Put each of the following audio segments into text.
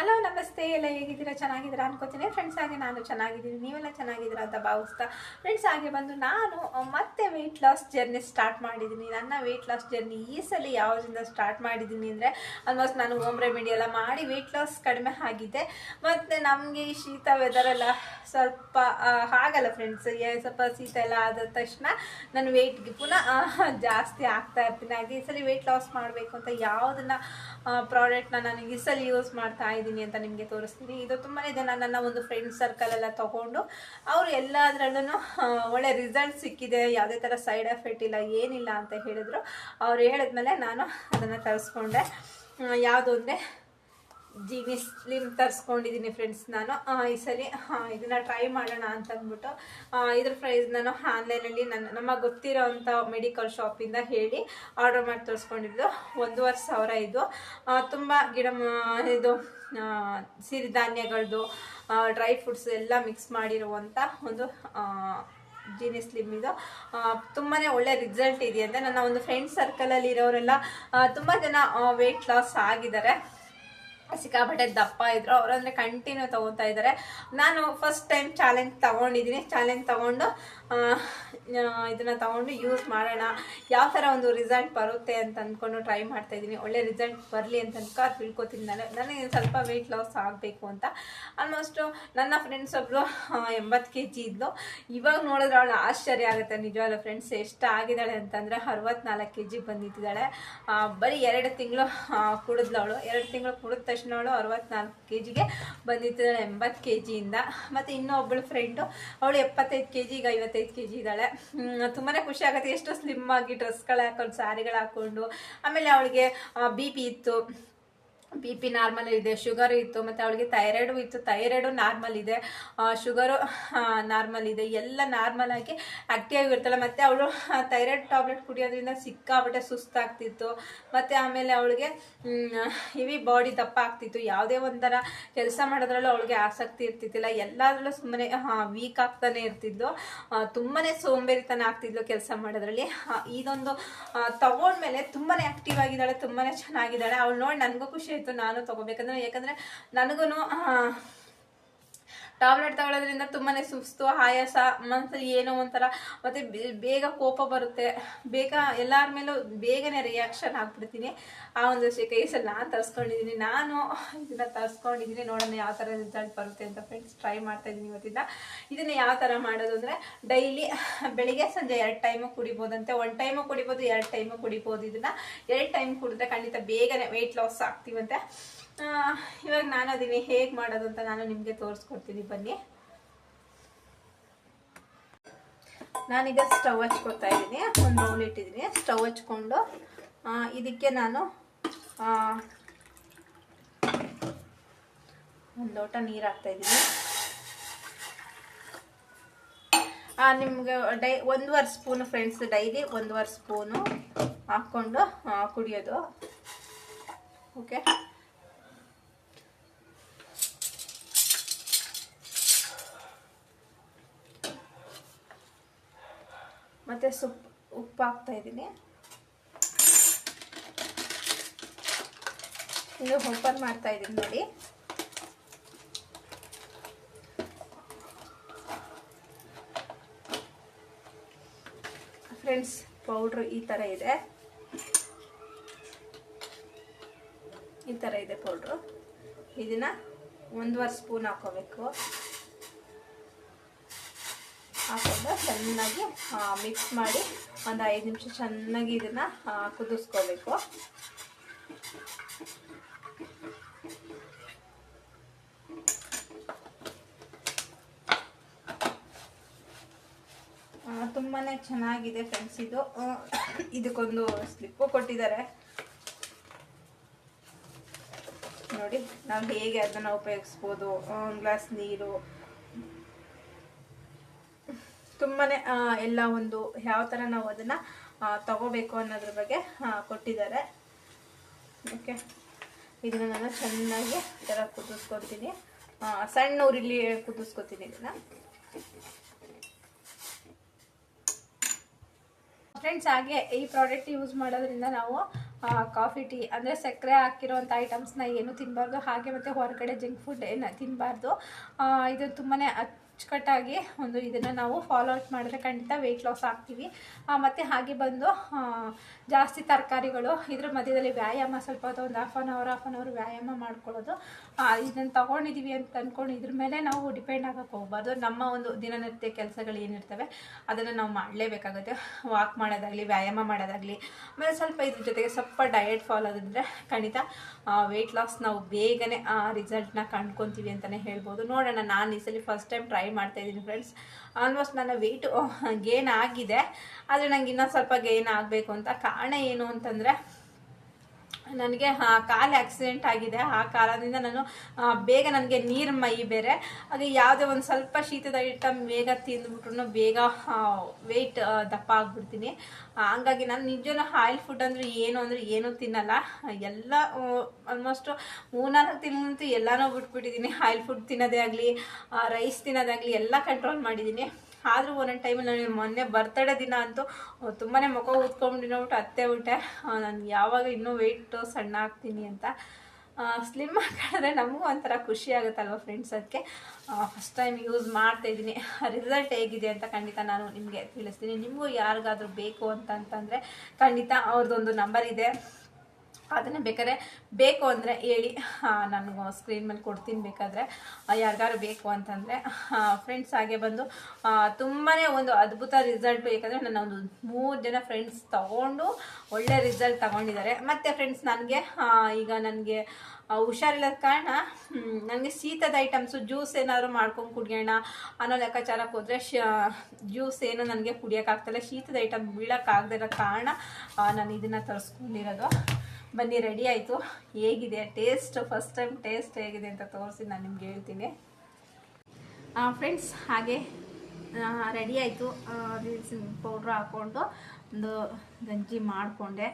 Hello ನಮಸ್ತೆ. ಎಲ್ಲ ಹೇಗಿದ್ದೀರಾ? ಚೆನ್ನಾಗಿದ್ದೀರಾ ಅನ್ಕೋತೀನಿ. ಫ್ರೆಂಡ್ಸ್ ಹಾಗೆ ನಾನು ಚೆನ್ನಾಗಿದ್ದೀನಿ. ನೀವೆಲ್ಲ ಚೆನ್ನಾಗಿದ್ದೀರಾ ಅಂತ ಭಾವಿಸ್ತಾ ಫ್ರೆಂಡ್ಸ್ ಹಾಗೆ ಬಂದು ನಾನು ಮತ್ತೆ ವೆಯ್ಟ್ ಲಾಸ್ ಜರ್ನಿ ಸ್ಟಾರ್ಟ್ ಮಾಡಿದ್ದೀನಿ. ನನ್ನ ವೆಯ್ಟ್ ಲಾಸ್ ಜರ್ನಿ ಈ ಸಲ ಯಾವುದರಿಂದ ಸ್ಟಾರ್ಟ್ ಮಾಡಿದ್ದೀನಿ ಅಂದರೆ ಆಲ್ಮೋಸ್ಟ್ ನಾನು ಹೋಮ್ ರೆಮಿಡಿ ಎಲ್ಲ ಮಾಡಿ ವೆಯ್ಟ್ ಲಾಸ್ ಕಡಿಮೆ ಆಗಿದೆ. ಮತ್ತು ನಮಗೆ ಈ ಶೀತ ವೆದರೆಲ್ಲ ಸ್ವಲ್ಪ ಆಗಲ್ಲ ಫ್ರೆಂಡ್ಸ್ ಸ್ವಲ್ಪ ಶೀತ ಎಲ್ಲ ಆದ ತಕ್ಷಣ ನನ್ನ ವೆಯ್ಟ್ಗೆ ಪುನಃ ಜಾಸ್ತಿ ಆಗ್ತಾ ಇರ್ತೀನಿ. ಹಾಗೆ ಈ ಸಲ ವೆಯ್ಟ್ ಲಾಸ್ ಮಾಡಬೇಕು ಅಂತ ಯಾವುದನ್ನ ಪ್ರಾಡಕ್ಟ್ನ ನಾನು ಈ ಸಲ ಯೂಸ್ ಮಾಡ್ತಾ ಇದ್ದೀನಿ. ಅಂತ ನಿಮಗೆ ತೋರಿಸ್ತೀನಿ. ಇದು ತುಂಬಾ ಜನ ನನ್ನ ಒಂದು ಫ್ರೆಂಡ್ ಸರ್ಕಲ್ ಎಲ್ಲ ತಗೊಂಡು ಅವರು ಎಲ್ಲದರಲ್ಲೂ ಒಳ್ಳೆ ರಿಸಲ್ಟ್ ಸಿಕ್ಕಿದೆ. ಯಾವುದೇ ಥರ ಸೈಡ್ ಎಫೆಕ್ಟ್ ಇಲ್ಲ, ಏನಿಲ್ಲ ಅಂತ ಹೇಳಿದ್ರು. ಅವ್ರು ಹೇಳಿದ್ಮೇಲೆ ನಾನು ಅದನ್ನು ತರಿಸ್ಕೊಂಡೆ. ಯಾವುದು ಅಂದರೆ ಜೀನಿ ಸ್ಲಿಮ್ ತರಿಸ್ಕೊಂಡಿದ್ದೀನಿ ಫ್ರೆಂಡ್ಸ್ ನಾನು. ಈ ಸಲ ಇದನ್ನು ಟ್ರೈ ಮಾಡೋಣ ಅಂತ ಅಂದ್ಬಿಟ್ಟು ಇದ್ರ ಪ್ರೈಸ್ ನಾನು ಆನ್ಲೈನಲ್ಲಿ ನನ್ನ ನಮ್ಮ ಗೊತ್ತಿರೋ ಅಂಥ ಮೆಡಿಕಲ್ ಶಾಪಿಂದ ಹೇಳಿ ಆರ್ಡರ್ ಮಾಡಿ ತರಿಸ್ಕೊಂಡಿದ್ದು. ಒಂದೂವರೆ ಸಾವಿರ ಇದು. ತುಂಬ ಗಿಡ ಇದು ಸಿರಿಧಾನ್ಯಗಳದ್ದು ಡ್ರೈ ಫ್ರೂಟ್ಸ್ ಎಲ್ಲ ಮಿಕ್ಸ್ ಮಾಡಿರುವಂಥ ಒಂದು ಜೀನಿ ಸ್ಲಿಮ್ ಇದು. ತುಂಬಾ ಒಳ್ಳೆ ರಿಸಲ್ಟ್ ಇದೆಯಂತೆ. ನನ್ನ ಒಂದು ಫ್ರೆಂಡ್ ಸರ್ಕಲಲ್ಲಿ ಇರೋರೆಲ್ಲ ತುಂಬ ಜನ ವೆಯ್ಟ್ ಲಾಸ್ ಆಗಿದ್ದಾರೆ. ಸಿಕ್ಕಾಪಟ್ಟೆ ದಪ್ಪ ಇದ್ರು. ಅವರಂದ್ರೆ ಕಂಟಿನ್ಯೂ ತಗೊತಾ ಇದ್ದಾರೆ ನಾನು ಫಸ್ಟ್ ಟೈಮ್ ಚಾಲೆಂಜ್ ತಗೊಂಡಿದ್ದೀನಿ. ಚಾಲೆಂಜ್ ತಗೊಂಡು ಇದನ್ನ ತಗೊಂಡು ಯೂಸ್ ಮಾಡೋಣ. ಯಾವ ಥರ ಒಂದು ರಿಸಲ್ಟ್ ಬರುತ್ತೆ ಅಂತ ಅಂದ್ಕೊಂಡು ಟ್ರೈ ಮಾಡ್ತಾ ಇದ್ದೀನಿ. ಒಳ್ಳೆ ರಿಸಲ್ಟ್ ಬರಲಿ ಅಂತ ಅನ್ಕೊ ತಿಳ್ಕೊತೀನಿ ನಾನು. ನನಗೆ ಸ್ವಲ್ಪ ವೆಯ್ಟ್ ಲಾಸ್ ಆಗಬೇಕು ಅಂತ. ಆಲ್ಮೋಸ್ಟು ನನ್ನ ಫ್ರೆಂಡ್ಸ್ ಒಬ್ಬರು ಎಂಬತ್ತು ಕೆ ಜಿ ಇದ್ಲು. ಇವಾಗ ನೋಡಿದ್ರೆ ಅವಳು ಆಶ್ಚರ್ಯ ಆಗುತ್ತೆ. ನಿಜವಾದ ಫ್ರೆಂಡ್ಸ್ ಎಷ್ಟು ಆಗಿದ್ದಾಳೆ ಅಂತಂದರೆ ಅರವತ್ನಾಲ್ಕು ಕೆ ಜಿ ಬಂದಿದ್ದಾಳೆ ಬರೀ ಎರಡು ತಿಂಗಳು ಕುಡಿದ್ಲು ಅವಳು. ಎರಡು ತಿಂಗಳು ಕುಡಿದ ತಕ್ಷಣ ಅವಳು ಅರವತ್ನಾಲ್ಕು ಕೆ ಜಿಗೆ ಬಂದಿದ್ದಾಳೆ ಎಂಬತ್ತು ಕೆ ಜಿಯಿಂದ ಮತ್ತು ಇನ್ನೂ ಒಬ್ಬಳು ಫ್ರೆಂಡು ಅವಳು ಎಪ್ಪತ್ತೈದು ಕೆ ಜಿಗೆ ಐವತ್ತೈದು ಕೆ ಜಿ ಇದ್ದಾಳೆ. ತುಂಬಾ ಖುಷಿ ಆಗುತ್ತೆ. ಎಷ್ಟೋ ಸ್ಲಿಮ್ ಆಗಿ ಡ್ರೆಸ್ಗಳು ಹಾಕೊಂಡು ಸ್ಯಾರಿಗಳು ಹಾಕ್ಕೊಂಡು ಆಮೇಲೆ ಅವಳಿಗೆ ಬಿ ಪಿ ಇತ್ತು. ಬಿ ಪಿ ನಾರ್ಮಲ್ ಇದೆ ಶುಗರ್ ಇತ್ತು, ಮತ್ತು ಅವಳಿಗೆ ಥೈರಾಯ್ಡು ಇತ್ತು. ಥೈರಾಯ್ಡು ನಾರ್ಮಲ್ ಇದೆ. ಶುಗರು ನಾರ್ಮಲ್ ಇದೆ. ಎಲ್ಲ ನಾರ್ಮಲ್ ಆಗಿ ಆಕ್ಟಿವ್ ಆಗಿರ್ತಾಳೆ ಮತ್ತು ಅವಳು ಥೈರಾಯ್ಡ್ ಟ್ಯಾಬ್ಲೆಟ್ ಕುಡಿಯೋದ್ರಿಂದ ಸಿಕ್ಕಾಬಿಟ್ಟೆ ಸುಸ್ತಾಗ್ತಿತ್ತು ಮತ್ತು ಆಮೇಲೆ ಅವಳಿಗೆ ಇವಿ ಬಾಡಿ ದಪ್ಪ ಆಗ್ತಿತ್ತು. ಯಾವುದೇ ಒಂಥರ ಕೆಲಸ ಮಾಡೋದ್ರಲ್ಲೂ ಅವಳಿಗೆ ಆಸಕ್ತಿ ಇರ್ತಿದ್ದಿಲ್ಲ ಎಲ್ಲದರಲ್ಲೂ ಸುಮ್ಮನೆ ವೀಕ್ ಆಗ್ತಾನೆ ಇರ್ತಿದ್ಲು. ತುಂಬಾ ಸೋಂಬೇರಿತನ ಆಗ್ತಿದ್ಲು ಕೆಲಸ ಮಾಡೋದ್ರಲ್ಲಿ. ಇದೊಂದು ತಗೊಂಡ್ಮೇಲೆ ತುಂಬಾ ಆಕ್ಟಿವ್ ಆಗಿದ್ದಾಳೆ ತುಂಬಾ ಚೆನ್ನಾಗಿದ್ದಾಳೆ. ಅವಳು ನೋಡಿ ನನಗೂ ಖುಷಿ ಆಯಿತು ನಾನು ತಗೋಬೇಕಂದ್ರೆ ಯಾಕಂದರೆ ನನಗೂ ಟ್ಯಾಬ್ಲೆಟ್ ತಗೊಳ್ಳೋದ್ರಿಂದ ತುಂಬಾ ಸುಸ್ತು, ಆಯಾಸ ಮನಸ್ಸಲ್ಲಿ ಏನೋ ಒಂಥರ, ಮತ್ತೆ ಬೇಗ ಕೋಪ ಬರುತ್ತೆ. ಬೇಗ ಎಲ್ಲರ ಮೇಲೂ ಬೇಗನೆ ರಿಯಾಕ್ಷನ್ ಆಗ್ಬಿಡ್ತೀನಿ. ಆ ಒಂದು ಕೇಸಲ್ಲಿ ನಾನು ತರ್ಸ್ಕೊಂಡಿದ್ದೀನಿ ನಾನು ಇದನ್ನ ತರಿಸ್ಕೊಂಡಿದ್ದೀನಿ ನೋಡೋಣ ಯಾವ ಥರ ರಿಸಲ್ಟ್ ಬರುತ್ತೆ ಅಂತ ಫ್ರೆಂಡ್ಸ್ ಟ್ರೈ ಮಾಡ್ತಾ ಇದ್ದೀನಿ ಇವತ್ತಿಂದ. ಇದನ್ನ ಯಾವ ಥರ ಮಾಡೋದು ಅಂದರೆ ಡೈಲಿ ಬೆಳಿಗ್ಗೆ ಸಂಜೆ ಎರಡು ಟೈಮು ಕುಡಿಬೋದಂತೆ. ಒನ್ ಟೈಮು ಕುಡಿಬೋದು, ಎರಡು ಟೈಮು ಕುಡಿಬೋದು. ಇದನ್ನ ಎರಡು ಟೈಮ್ ಕುಡಿದ್ರೆ ಖಂಡಿತ ಬೇಗನೆ ವೆಯ್ಟ್ ಲಾಸ್ ಆಗ್ತೀವಂತೆ. ಇವಾಗ ನಾನು ಅದೀನಿ ಹೇಗೆ ಮಾಡೋದು ಅಂತ ನಾನು ನಿಮಗೆ ತೋರಿಸ್ಕೊಡ್ತೀನಿ. ಬನ್ನಿ. ನಾನೀಗ ಸ್ಟವ್ ಹಚ್ಕೊತಾ ಇದ್ದೀನಿ. ಒಂದು ಬೌಲ್ ಇಟ್ಟಿದ್ದೀನಿ. ಸ್ಟವ್ ಹಚ್ಕೊಂಡು ಇದಕ್ಕೆ ನಾನು ಒಂದು ಲೋಟ ನೀರು ಹಾಕ್ತಾ ಇದ್ದೀನಿ. ನಿಮ್ಗೆ ಡೈ, ಒಂದೂವರೆ ಸ್ಪೂನು ಫ್ರೆಂಡ್ಸ್, ಡೈಲಿ ಒಂದೂವರೆ ಸ್ಪೂನು ಹಾಕ್ಕೊಂಡು ಕುಡಿಯೋದು. ಓಕೆ? ಮತ್ತೆ ಸೊಪ್ಪು, ಉಪ್ಪು ಹಾಕ್ತಾ ಇದ್ದೀನಿ. ಇದು ಓಪನ್ ಮಾಡ್ತಾ ಇದ್ದೀನಿ ನೋಡಿ. ಫ್ರೆಂಡ್ಸ್ ಪೌಡ್ರು ಈ ಥರ ಇದೆ. ಈ ಥರ ಇದೆ ಪೌಡ್ರು ಇದನ್ನ ಒಂದೂವರೆ ಸ್ಪೂನ್ ಹಾಕೋಬೇಕು. ಹಾಕೊಂಡು ಚೆನ್ನಾಗಿ ಮಿಕ್ಸ್ ಮಾಡಿ ಒಂದು ಐದು ನಿಮಿಷ ಚೆನ್ನಾಗಿ ಇದನ್ನು ಕುದಿಸ್ಕೋಬೇಕು. ತುಂಬಾ ಚೆನ್ನಾಗಿದೆ ಫ್ರೆಂಡ್ಸ್ ಇದು. ಇದಕ್ಕೊಂದು ಸ್ಲಿಪ್ಪು ಕೊಟ್ಟಿದ್ದಾರೆ. ನೋಡಿ, ನಾವು ಹೇಗೆ ಅದನ್ನು ಉಪಯೋಗಿಸ್ಬೋದು? ಒಂದು ಗ್ಲಾಸ್ ನೀರು ತುಂಬಾ ಎಲ್ಲ ಒಂದು ಯಾವ ಥರ ನಾವು ಅದನ್ನು ತಗೋಬೇಕು ಅನ್ನೋದ್ರ ಬಗ್ಗೆ ಕೊಟ್ಟಿದ್ದಾರೆ. ಓಕೆ ಇದನ್ನು ನಾನು ಚೆನ್ನಾಗಿ ಥರ ಕುದಿಸ್ಕೊತೀನಿ. ಸಣ್ಣ ಉರಿಲಿ ಕುದಿಸ್ಕೊತೀನಿ ಇದನ್ನು. ಫ್ರೆಂಡ್ಸ್ ಹಾಗೆ ಈ ಪ್ರಾಡಕ್ಟ್ ಯೂಸ್ ಮಾಡೋದ್ರಿಂದ ನಾವು ಕಾಫಿ ಟೀ ಅಂದರೆ ಸಕ್ಕರೆ ಹಾಕಿರೋಂಥ ಐಟಮ್ಸ್ನ ಏನು ತಿನ್ನಬಾರ್ದು ಹಾಗೆ ಮತ್ತು ಹೊರಗಡೆ ಜಂಕ್ ಫುಡ್ ಏನು ತಿನ್ನಬಾರ್ದು ಇದು ತುಂಬಾ ಅಚ್ಚುಕಟ್ಟಾಗಿ ಒಂದು ಇದನ್ನು ನಾವು ಫಾಲೋ ಔಟ್ ಮಾಡಿದ್ರೆ ಖಂಡಿತ ವೆಯ್ಟ್ ಲಾಸ್ ಆಗ್ತೀವಿ. ಮತ್ತು ಹಾಗೆ ಬಂದು ಜಾಸ್ತಿ ತರಕಾರಿಗಳು, ಇದ್ರ ಮಧ್ಯದಲ್ಲಿ ವ್ಯಾಯಾಮ, ಸ್ವಲ್ಪ ಅದು ಒಂದು half an hour half an hour ವ್ಯಾಯಾಮ ಮಾಡ್ಕೊಳ್ಳೋದು ಇದನ್ನು ತೊಗೊಂಡಿದ್ದೀವಿ ಅಂತ ಅಂದ್ಕೊಂಡು ಇದ್ರ ಮೇಲೆ ನಾವು ಡಿಪೆಂಡ್ ಆಗೋಕ್ಕೆ ಹೋಗ್ಬಾರ್ದು. ನಮ್ಮ ಒಂದು ದಿನನಿತ್ಯ ಕೆಲಸಗಳು ಏನಿರ್ತವೆ, ಅದನ್ನು ನಾವು ಮಾಡಲೇಬೇಕಾಗುತ್ತೆ. ವಾಕ್ ಮಾಡೋದಾಗಲಿ, ವ್ಯಾಯಾಮ ಮಾಡೋದಾಗಲಿ, ಆಮೇಲೆ ಸ್ವಲ್ಪ ಇದ್ರ ಜೊತೆಗೆ ಸ್ವಲ್ಪ ಡಯಟ್ ಫಾಲೋ ಆಗಿದ್ರೆ ಖಂಡಿತ ವೆಯ್ಟ್ ಲಾಸ್ ನಾವು ಬೇಗನೆ ರಿಸಲ್ಟ್ನ ಕಂಡ್ಕೊತೀವಿ ಅಂತಲೇ ಹೇಳ್ಬೋದು. ನೋಡೋಣ, ನಾನು ಈ ಸಲ ಫಸ್ಟ್ ಟೈಮ್ ಟ್ರೈ ಮಾಡ್ತಾ ಇದ್ದೀನಿ ಫ್ರೆಂಡ್ಸ್ ಆಲ್ಮೋಸ್ಟ್ ನನ್ನ ವೆಯ್ಟ್ ಗೇನ್ ಆಗಿದೆ. ಆದರೆ ನಂಗೆ ಇನ್ನೊಂದು ಸ್ವಲ್ಪ ಗೇನ್ ಆಗಬೇಕು ಅಂತ ಕಾರಣ ಏನು ಅಂತಂದರೆ ನನಗೆ ಕಾಲು ಆಕ್ಸಿಡೆಂಟ್ ಆಗಿದೆ. ಆ ಕಾಲದಿಂದ ನಾನು ಬೇಗ ನನಗೆ ನೀರು ಮೈ ಬೇರೆ ಹಾಗೆ ಯಾವುದೇ ಒಂದು ಸ್ವಲ್ಪ ಶೀತದ ಐಟಮ್ ಬೇಗ ತಿಂದ್ಬಿಟ್ರು ಬೇಗ ವೆಯ್ಟ್ ದಪ್ಪ ಆಗ್ಬಿಡ್ತೀನಿ. ಹಂಗಾಗಿ ನಾನು ನಿಜವೂ ಆಯಿಲ್ ಫುಡ್ ಅಂದರೆ ಏನು ಅಂದರೆ ಏನೂ ತಿನ್ನಲ್ಲ. ಎಲ್ಲ ಆಲ್ಮೋಸ್ಟ್ ಮೂರ್ನಾಲ್ಕು ತಿಂಗಳಂತೂ ಎಲ್ಲನೂ ಬಿಟ್ಬಿಟ್ಟಿದ್ದೀನಿ ಆಯಿಲ್ ಫುಡ್ ತಿನ್ನೋದೇ ಆಗಲಿ ರೈಸ್ ತಿನ್ನೋದಾಗಲಿ ಎಲ್ಲ ಕಂಟ್ರೋಲ್ ಮಾಡಿದ್ದೀನಿ ಆದರೂ ಒಂದೊಂದು ಟೈಮಲ್ಲಿ ನನಗೆ ಮೊನ್ನೆ ಬರ್ತಡೇ ದಿನ ಅಂತೂ ತುಂಬಾ ಮುಖ ಊದ್ಕೊಂಡ್ಬಿಟ್ಟು ಅತ್ತೆ ಬಿಟ್ಟೆ ನಾನು ಯಾವಾಗ ಇನ್ನೂ ವೆಯ್ಟು ಸಣ್ಣ ಆಗ್ತೀನಿ ಅಂತ. ಸ್ಲಿಮ್ ಆಗಿದ್ರೆ ನಮಗೂ ಒಂಥರ ಖುಷಿ ಆಗುತ್ತಲ್ವ ಫ್ರೆಂಡ್ಸ್ ಅದಕ್ಕೆ ಫಸ್ಟ್ ಟೈಮ್ ಯೂಸ್ ಮಾಡ್ತಾ ಇದ್ದೀನಿ. ರಿಸಲ್ಟ್ ಹೇಗಿದೆ ಅಂತ ಖಂಡಿತ ನಾನು ನಿಮಗೆ ತಿಳಿಸ್ತೀನಿ. ನಿಮಗೂ ಯಾರಿಗಾದ್ರೂ ಬೇಕು ಅಂತ ಅಂತಂದರೆ ಖಂಡಿತ ಅವ್ರದ್ದೊಂದು ನಂಬರ್ ಇದೆ. ಅದನ್ನು ಬೇಕಾದ್ರೆ ಬೇಕು ಅಂದರೆ ಹೇಳಿ. ನನಗೆ ಸ್ಕ್ರೀನ್ ಮೇಲೆ ಕೊಡ್ತೀನಿ ಬೇಕಾದರೆ. ಯಾರಿಗಾರು ಬೇಕು ಅಂತಂದರೆ ಫ್ರೆಂಡ್ಸ್ ಹಾಗೆ ಬಂದು ತುಂಬಾ ಒಂದು ಅದ್ಭುತ ರಿಸಲ್ಟ್ ಬೇಕಂದರೆ ನನ್ನ ಒಂದು ಮೂರು ಜನ ಫ್ರೆಂಡ್ಸ್ ತೊಗೊಂಡು ಒಳ್ಳೆ ರಿಸಲ್ಟ್ ತಗೊಂಡಿದ್ದಾರೆ. ಮತ್ತು ಫ್ರೆಂಡ್ಸ್ ನನಗೆ ಈಗ ನನಗೆ ಹುಷಾರಿಲ್ಲದ ಕಾರಣ ನನಗೆ ಶೀತದ ಐಟಮ್ಸು ಜ್ಯೂಸ್ ಏನಾದರೂ ಮಾಡ್ಕೊಂಡು ಕುಡಿಯೋಣ ಅನ್ನೋ ಲೆಕ್ಕಾಚಾರಕ್ಕೆ ಹೋದರೆ, ಶ ಜ್ಯೂಸ್ ಏನೋ ನನಗೆ ಕುಡಿಯೋಕ್ಕಾಗ್ತಿಲ್ಲ ಶೀತದ ಐಟಮ್ ಬೀಳೋಕ್ಕಾಗದೇ ಇರೋ ಕಾರಣ ನಾನು ಇದನ್ನು ತರಿಸ್ಕೊಂಡಿರೋದು. ಬನ್ನಿ ರೆಡಿ ಆಯಿತು. ಹೇಗಿದೆ? ಟೇಸ್ಟ್ ಫಸ್ಟ್ ಟೈಮ್ ಟೇಸ್ಟ್ ಹೇಗಿದೆ ಅಂತ ತೋರಿಸಿ ನಾನು ನಿಮ್ಗೆ ಹೇಳ್ತೀನಿ. ಫ್ರೆಂಡ್ಸ್ ಹಾಗೆ ರೆಡಿ ಆಯಿತು. ಪೌಡ್ರ್ ಹಾಕ್ಕೊಂಡು ಒಂದು ಗಂಜಿ ಮಾಡಿಕೊಂಡೆ.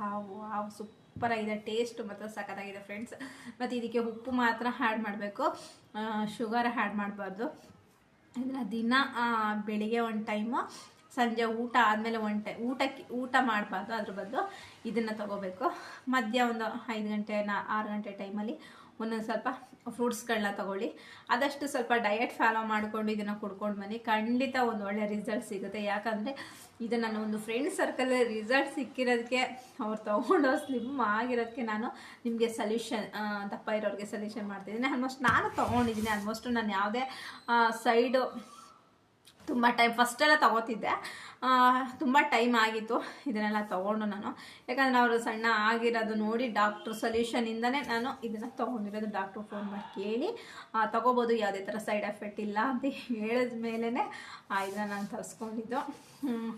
ಹಾವು ಹಾವು ಸೂಪರಾಗಿದೆ ಟೇಸ್ಟ್ ಮತ್ತು ಸಖತ್ತಾಗಿದೆ ಫ್ರೆಂಡ್ಸ್ ಮತ್ತು ಇದಕ್ಕೆ ಉಪ್ಪು ಮಾತ್ರ ಆ್ಯಡ್ ಮಾಡಬೇಕು. ಶುಗರ್ ಆ್ಯಡ್ ಮಾಡಬಾರ್ದು. ಇದನ್ನು ದಿನ ಬೆಳಿಗ್ಗೆ ಒಂದು ಟೈಮು ಸಂಜೆ ಊಟ ಆದಮೇಲೆ ಒಂದು ಟೈ ಊಟಕ್ಕೆ, ಊಟ ಮಾಡಬಾರ್ದು, ಅದ್ರ ಬದಲು ಇದನ್ನು ತಗೋಬೇಕು. ಮಧ್ಯ ಒಂದು ಐದು ಗಂಟೆ ನಾ, ಆರು ಗಂಟೆ ಟೈಮಲ್ಲಿ ಒಂದೊಂದು ಸ್ವಲ್ಪ ಫ್ರೂಟ್ಸ್ಗಳನ್ನ ತಗೊಳ್ಳಿ. ಆದಷ್ಟು ಸ್ವಲ್ಪ ಡಯಟ್ ಫಾಲೋ ಮಾಡಿಕೊಂಡು ಇದನ್ನು ಕುಡ್ಕೊಂಡು ಬನ್ನಿ. ಖಂಡಿತ ಒಂದು ಒಳ್ಳೆ ರಿಸಲ್ಟ್ ಸಿಗುತ್ತೆ. ಯಾಕಂದರೆ ಇದು ನನ್ನ ಒಂದು ಫ್ರೆಂಡ್ ಸರ್ಕಲಲ್ಲಿ ರಿಸಲ್ಟ್ ಸಿಕ್ಕಿರೋದಕ್ಕೆ ಅವ್ರು ತೊಗೊಂಡು ಸ್ಲಿಮ್ ಆಗಿರೋದಕ್ಕೆ ನಾನು ನಿಮಗೆ ಸೊಲ್ಯೂಷನ್ ದಪ್ಪ ಇರೋರಿಗೆ ಸಲ್ಯೂಷನ್ ಮಾಡ್ತಿದ್ದೀನಿ. ಆಲ್ಮೋಸ್ಟ್ ನಾನು ತೊಗೊಂಡಿದ್ದೀನಿ. ಆಲ್ಮೋಸ್ಟ್ ನಾನು ಯಾವುದೇ ಸೈಡು ತುಂಬ ಟೈಮ್ ಫಸ್ಟೆಲ್ಲ ತಗೋತಿದ್ದೆ. ತುಂಬ ಟೈಮ್ ಆಗಿತ್ತು ಇದನ್ನೆಲ್ಲ ತೊಗೊಂಡು ನಾನು. ಯಾಕಂದರೆ ಅವರು ಸಣ್ಣ ಆಗಿರೋದು ನೋಡಿ ಡಾಕ್ಟ್ರು ಸೊಲ್ಯೂಷನಿಂದನೇ ನಾನು ಇದನ್ನು ತೊಗೊಂಡಿರೋದು. ಡಾಕ್ಟ್ರು ಫೋನ್ ಮಾಡಿ ಕೇಳಿ ತಗೋಬೋದು, ಯಾವುದೇ ಥರ ಸೈಡ್ ಎಫೆಕ್ಟ್ ಇಲ್ಲ ಅಂತ ಹೇಳಿದ ಮೇಲೇ ಇದನ್ನು ನಾನು ತರಿಸ್ಕೊಂಡಿದ್ದು.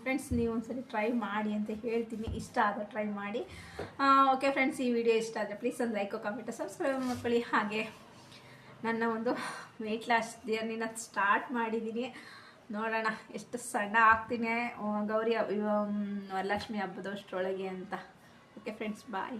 ಫ್ರೆಂಡ್ಸ್ ನೀವು ಒಂದ್ಸರಿ ಟ್ರೈ ಮಾಡಿ ಅಂತ ಹೇಳ್ತೀನಿ. ಇಷ್ಟ ಆದರೆ ಟ್ರೈ ಮಾಡಿ. ಓಕೆ ಫ್ರೆಂಡ್ಸ್ ಈ ವಿಡಿಯೋ ಇಷ್ಟ ಆದರೆ ಪ್ಲೀಸ್ ಒಂದು ಲೈಕು ಕಮೆಂಟು ಸಬ್ಸ್ಕ್ರೈಬ್ ಮಾಡ್ಕೊಳ್ಳಿ. ಹಾಗೆ ನನ್ನ ಒಂದು ವೆಯ್ಟ್ ಲಾಸ್ ಜರ್ನಿನ ಸ್ಟಾರ್ಟ್ ಮಾಡಿದ್ದೀನಿ. ನೋಡೋಣ ಎಷ್ಟು ಸಣ್ಣ ಆಗ್ತೀನಿ. ಗೌರಿ ಹಬ್ಬ- ಇವ- ಮ್, ವರಲಕ್ಷ್ಮಿ ಹಬ್ಬದಷ್ಟರೊಳಗೆ ಅಂತ. Okay friends bye